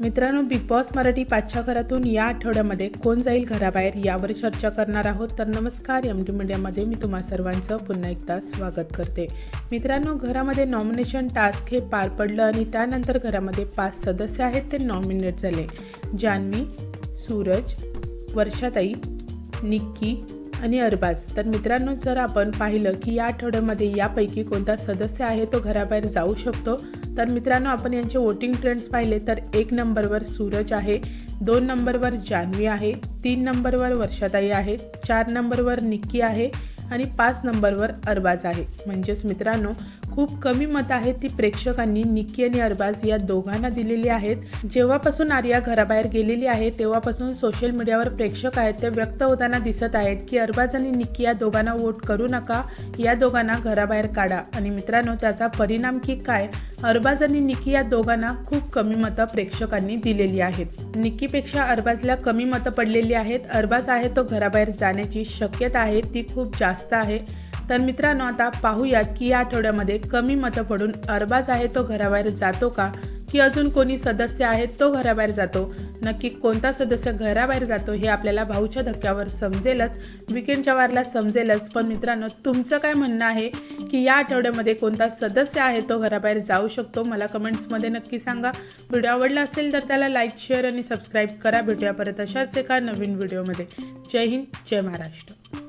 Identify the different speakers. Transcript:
Speaker 1: मित्रांनो big boss Marathi पाचच्या घरातून या आठवड्यामध्ये कोण जाईल घराबाहेर यावर चर्चा करणार आहोत. तर नमस्कार एम डी मीडियामध्ये मी तुम्हा सर्वांचं पुन्हा एकदा स्वागत करते. मित्रांनो घरामध्ये नॉमिनेशन टास्क हे पार पडलं आणि त्यानंतर घरामध्ये पाच सदस्य आहेत ते नॉमिनेट झाले. जान्हवी सूरज वर्षाताई निक्की आणि अरबाज. तर मित्रांनो जर आपण पाहिलं की या आठवड्यामध्ये यापैकी कोणता सदस्य आहे तो घराबाहेर जाऊ शकतो. तर मित्रांनो आपण यांचे वोटिंग ट्रेंड्स पाहिले तर एक नंबरवर सूरज आहे दोन नंबरवर जान्हवी आहे तीन नंबरवर वर्षाताई आहे चार नंबरवर निक्की आहे आणि पाच नंबरवर अरबाज आहे. म्हणजेच मित्रांनो खूप कमी मत आहेत ती प्रेक्षकांनी निक्की आणि अरबाज या दोघांना दिलेली आहेत. जेव्हापासून आर्या घराबाहेर गेलेली आहे तेव्हापासून सोशल मीडियावर प्रेक्षक आहेत ते व्यक्त होताना दिसत आहेत की अरबाज आणि निक्की या दोघांना वोट करू नका या दोघांना घराबाहेर काढा. आणि मित्रांनो त्याचा परिणाम की काय? अरबाज आणि निकी या दोघांना खूप कमी मतं प्रेक्षकांनी दिलेली आहेत. निक्कीपेक्षा अरबाजला कमी मतं पडलेली आहेत. अरबाज आहे तो घराबाहेर जाण्याची शक्यता आहे ती खूप जास्त आहे. तर मित्रांनो आता पाहूयात की या आठवड्यामध्ये कमी मतं पडून अरबाज आहे तो घराबाहेर जातो का? की अजून कोणी सदस्य आहे तो घराबाहेर जातो? नक्की कोणता सदस्य घराबाहेर जातो हे आपल्याला भाऊच्या धक्क्यावर समजेलच विकेंडच्या वारला समजेलच. पण मित्रांनो तुमचं काय म्हणणं आहे की या आठवड्यामध्ये कोणता सदस्य आहे तो घराबाहेर जाऊ शकतो? मला कमेंट्समध्ये नक्की सांगा. व्हिडिओ आवडला असेल तर त्याला लाईक शेअर आणि सबस्क्राईब करा. भेटूया परत अशाच एका नवीन व्हिडिओमध्ये. जय हिंद जय महाराष्ट्र.